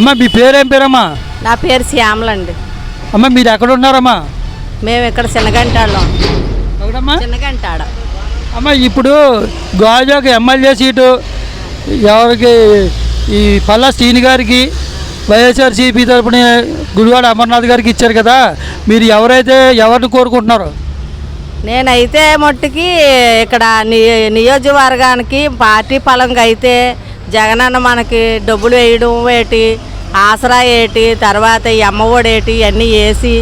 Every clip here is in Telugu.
అమ్మ మీ పేరేం పేరమ్మా? నా పేరు శ్యామలండి అమ్మ మీరు ఎక్కడ ఉన్నారమ్మా మేము ఇక్కడ ఎక్కడమ్మా చిన్నగంటాడ. అమ్మ ఇప్పుడు గాజువాక ఎమ్మెల్యే సీటు ఎవరికి ఈ పల్లా శ్రీని గారికి వైఎస్ఆర్సీపీ తరపున గుడివాడ అమర్నాథ్ గారికి ఇచ్చారు కదా మీరు ఎవరైతే ఎవరిని కోరుకుంటున్నారో? నేనైతే మట్టుకి ఇక్కడ నియోజకవర్గానికి పార్టీ పలంగా అయితే జగనన్న మనకి డబ్బులు వేయడం ఏటి ఆసరా ఏటి తర్వాత ఈ అమ్మఒడేటి అన్నీ ఇవన్నీ వేసి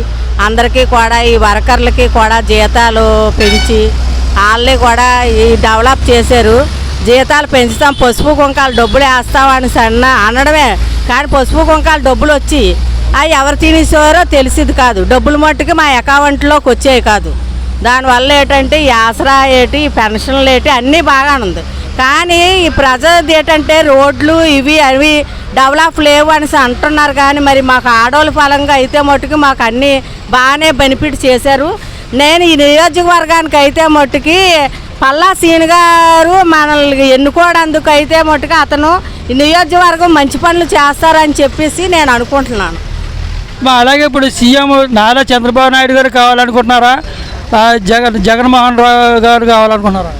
అందరికీ కూడా ఈ వర్కర్లకి కూడా జీతాలు పెంచి వాళ్ళని కూడా ఈ డెవలప్ చేశారు. జీతాలు పెంచుతాం పసుపు కుంకాలు డబ్బులు వేస్తామని సన్న అనడమే కానీ పసుపు కుంకాలు డబ్బులు వచ్చి అవి ఎవరు తినేసారో తెలిసింది కాదు. డబ్బులు మట్టుకు మా అకౌంట్లోకి వచ్చేవి కాదు. దానివల్ల ఏంటంటే ఈ ఆసరా ఏటి పెన్షన్లు ఏటి అన్నీ బాగానే ఉంది కానీ ఈ ప్రజలది ఏంటంటే రోడ్లు ఇవి అవి డెవలప్ లేవు అనేసి అంటున్నారు కానీ మరి మాకు ఆడవాళ్ళ ఫలంగా అయితే మట్టుకు మాకు అన్నీ బాగానే బెనిఫిట్ చేశారు. నేను ఈ నియోజకవర్గానికి అయితే మట్టుకి పల్లా సీన్ గారు మనల్ని ఎన్నుకోవడానికి అయితే మట్టుకు అతను ఈ నియోజకవర్గం మంచి పనులు చేస్తారని చెప్పేసి నేను అనుకుంటున్నాను. అలాగే ఇప్పుడు సీఎం నారా చంద్రబాబు నాయుడు గారు కావాలనుకుంటున్నారా? జగన్ జగన్మోహన్ రావు గారు కావాలనుకుంటున్నారా?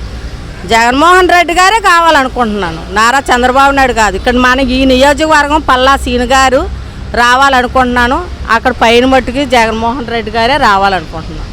జగన్మోహన్ రెడ్డి గారే కావాలనుకుంటున్నాను. నారా చంద్రబాబు నాయుడు కాదు. ఇక్కడ మన ఈ నియోజకవర్గం పల్లా సీని గారు రావాలనుకుంటున్నాను. అక్కడ పైన మట్టుకి జగన్మోహన్ రెడ్డి గారే రావాలనుకుంటున్నాను.